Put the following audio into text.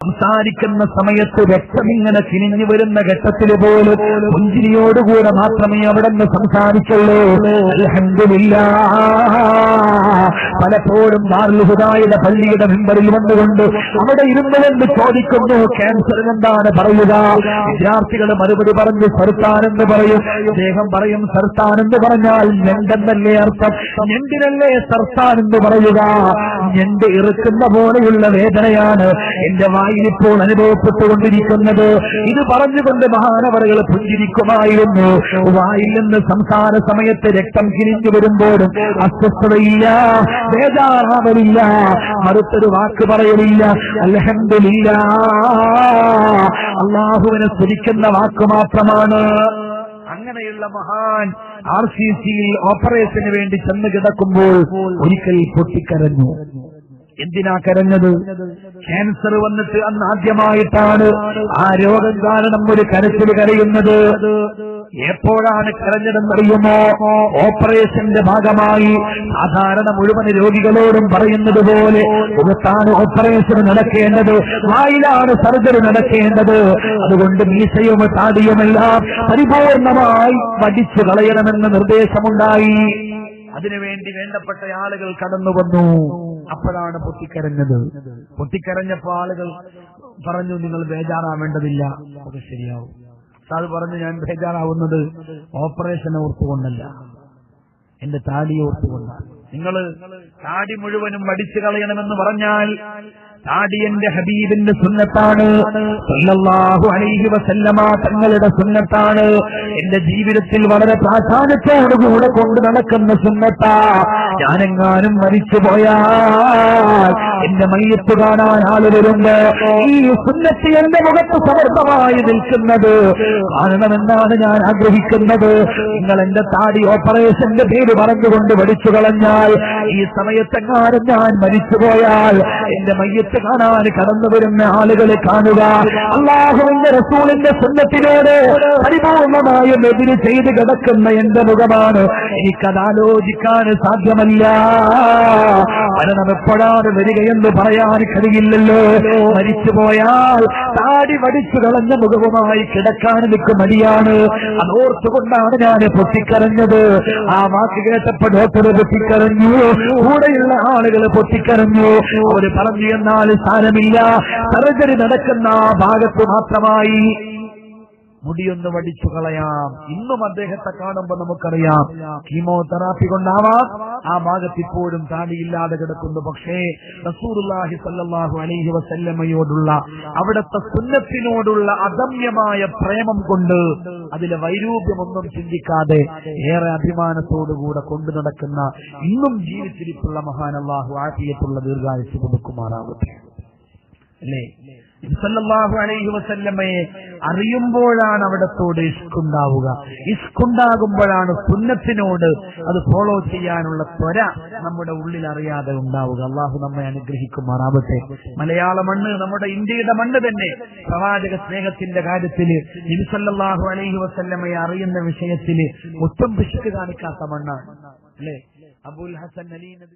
സംസാരിക്കുന്ന സമയത്ത് രക്തം ഇങ്ങനെ തിരിഞ്ഞു വരുന്ന ഘട്ടത്തിൽ പോലും പുഞ്ചിരിയോടുകൂടെ മാത്രമേ അവിടെ നിന്ന് സംസാരിച്ചുള്ളൂ പലപ്പോഴും ദാറുൽഹുദായുടെ പള്ളിയുടെ മെമ്പറിൽ വന്നുകൊണ്ട് അവിടെ ഇരുന്നുവെന്ന് ചോദിക്കുന്നു ക്യാൻസർ എന്താണ് പറയുക? വിദ്യാർത്ഥികൾ മറുപടി പറഞ്ഞു സർത്താനെന്ന് പറയും. അദ്ദേഹം പറയും സർത്താനെന്ന് പറഞ്ഞാൽ ഞണ്ടെന്നല്ലേ അർത്ഥം? ഞണ്ടിനല്ലേ സർത്താനെന്ന് പറയുക? ഞണ്ട് ഇറുക്കുന്ന പോലെയുള്ള വേദനയാണ്. എന്റെ വായിൽ ഇപ്പോൾ അനുഭവപ്പെട്ടുകൊണ്ടിരിക്കുന്നത് ഇത് പറഞ്ഞുകൊണ്ട് മഹാനവറുകൾ പുഞ്ചിരിക്കുമായിരുന്നു. വായിൽ നിന്ന് സംസാര സമയത്ത് രക്തം കിരിഞ്ഞു വരുമ്പോഴും അസ്വസ്ഥതയില്ല ബേജാറാവലില്ല മറുത്തൊരു വാക്ക് പറയലില്ല അലഹമില്ല അള്ളാഹുവിനെ സ്തുതിക്കുന്ന വാക്ക് മാത്രമാണ്. അങ്ങനെയുള്ള മഹാൻ ആർ സി സിയിൽ ഓപ്പറേഷന് വേണ്ടി ചെന്ന് കിടക്കുമ്പോൾ ഒരിക്കൽ പൊട്ടിക്കരഞ്ഞു. എന്തിനാ കരഞ്ഞത്? ക്യാൻസർ വന്നിട്ട് അന്ന് ആദ്യമായിട്ടാണ് ആ രോഗം കാരണം ഒരു കരച്ചിൽ കരയുന്നത്. എപ്പോഴാണ് കരഞ്ഞതെന്നറിയുമോ? ഓപ്പറേഷന്റെ ഭാഗമായി സാധാരണ മുഴുവൻ രോഗികളോടും പറയുന്നത് പോലെ മുഖത്താണ് ഓപ്പറേഷൻ നടക്കേണ്ടത്. വായിലാണ് സർജറി നടക്കേണ്ടത്. അതുകൊണ്ട് മീശയും താടിയുമെല്ലാം പരിപൂർണമായി വടിച്ചു കളയണമെന്ന് നിർദ്ദേശമുണ്ടായി. അതിനുവേണ്ടി വേണ്ടപ്പെട്ട ആളുകൾ കടന്നു വന്നു അപ്പോഴാണ് പൊട്ടിക്കരഞ്ഞത്. പൊട്ടിക്കരഞ്ഞപ്പോ ആളുകൾ പറഞ്ഞു നിങ്ങൾ ബേജാറാവേണ്ടതില്ല. അത് ശരിയാവും. സാർ പറഞ്ഞു ഞാൻ ബേജാറാവുന്നത് ഓപ്പറേഷൻ ഓർത്തുകൊണ്ടല്ല. എന്റെ താടി ഓർത്തുകൊണ്ടാണ്. നിങ്ങൾ താടി മുഴുവനും വടിച്ചു കളയണമെന്ന് പറഞ്ഞാൽ താടി എന്റെ ഹബീബിന്റെ സുന്നത്താണ്. സല്ലല്ലാഹു അലൈഹി വസല്ലമ തങ്ങളുടെ സുന്നത്താണ്. എന്റെ ജീവിതത്തിൽ വളരെ പ്രാധാന്യത്തോടുകൂടെ കൊണ്ട് നടക്കുന്ന സുന്നത്താ. ഞാനെങ്ങാനും മരിച്ചു പോയാൽ എന്റെ മയ്യത്ത് കാണാൻ ആളുകളുണ്ട്. ഈ സുന്നത്ത് എന്റെ മുഖത്ത് സമർത്ഥമായി നിൽക്കുന്നത് കാണണമെന്നാണ് ഞാൻ ആഗ്രഹിക്കുന്നത്? നിങ്ങൾ എന്റെ താടി ഓപ്പറേഷന്റെ പേര് പറഞ്ഞുകൊണ്ട് വടിച്ചു കളഞ്ഞാൽ ഈ സമയത്തെങ്ങാനും ഞാൻ മരിച്ചുപോയാൽ എന്റെ മയ്യത്ത് കാണാൻ കടന്നു വരുന്ന ആളുകളെ കാണുക. അള്ളാഹുവിന്റെ റസൂലിന്റെ സുന്നത്തിനോട് പരിപൂർണമായും എതിര് ചെയ്ത് കിടക്കുന്ന എന്റെ മുഖമാണ്. എനിക്കത് ആലോചിക്കാൻ സാധ്യമല്ല. മരണം എപ്പോഴാണ് വരികയെന്ന് പറയാൻ കഴിയില്ലല്ലോ. മരിച്ചുപോയാൽ താടി വടിച്ചു കളഞ്ഞ മുഖവുമായി കിടക്കാൻ എനിക്ക് മടിയാണ്. അതോർത്തുകൊണ്ടാണ് ഞാൻ പൊട്ടിക്കരഞ്ഞത്. ആ വാക്ക് കേട്ടപ്പോ ഡോക്ടർ പൊട്ടിക്കരഞ്ഞു. കൂടെയുള്ള ആളുകൾ പൊട്ടിക്കരഞ്ഞു. അവർ പറഞ്ഞു എന്നാൽ സ്ഥാനമില്ല സർജറി നടക്കുന്ന ആ ഭാഗത്ത് മാത്രമായി മുടിയൊന്ന് വടിച്ചു കളയാം. ഇന്നും അദ്ദേഹത്തെ കാണുമ്പോൾ നമുക്കറിയാം. കീമോതെറാപ്പി കൊണ്ടാവാം. ആ ഭാഗത്ത് ഇപ്പോഴും താടിയില്ലാതെ കിടക്കുന്നു. പക്ഷേ റസൂർഹി സല്ലാഹു അലൈഹി വസല്ലമ്മയോടുള്ള അവിടത്തെ സുന്നത്തിനോടുള്ള അദമ്യമായ പ്രേമം കൊണ്ട് അതിലെ വൈരൂപ്യമൊന്നും ചിന്തിക്കാതെ ഏറെ അഭിമാനത്തോടുകൂടെ കൊണ്ടു നടക്കുന്ന ഇന്നും ജീവിച്ചിരിപ്പുള്ള മഹാൻ അള്ളാഹു ആഫിയത്തുള്ള ദീർഘായുസ് കൊടുക്കുമാറാവട്ടെ അല്ലേ? സല്ലല്ലാഹു അലൈഹി വസല്ലമയെ അറിയുമ്പോഴാണ് അവിടത്തോട് ഇഷ്കുണ്ടാവുക ഇഷ്കുണ്ടാകുമ്പോഴാണ് സുന്നത്തിനോട് അത് ഫോളോ ചെയ്യാനുള്ള ത്വര നമ്മുടെ ഉള്ളിൽ അറിയാതെ ഉണ്ടാവുക. അള്ളാഹു നമ്മെ അനുഗ്രഹിക്കുമാറാവട്ടെ. മലയാള മണ്ണ് നമ്മുടെ ഇന്ത്യയുടെ മണ്ണ് തന്നെ. പ്രവാചക സ്നേഹത്തിന്റെ കാര്യത്തിൽ നബിസല്ലാഹു അലൈഹി വസല്ലമയെ അറിയുന്ന വിഷയത്തിൽ ഒട്ടും പിശുക്ക് കാണിക്കാത്ത മണ്ണാണ്. അല്ലേ? അബുൽ ഹസൻ അലി നബി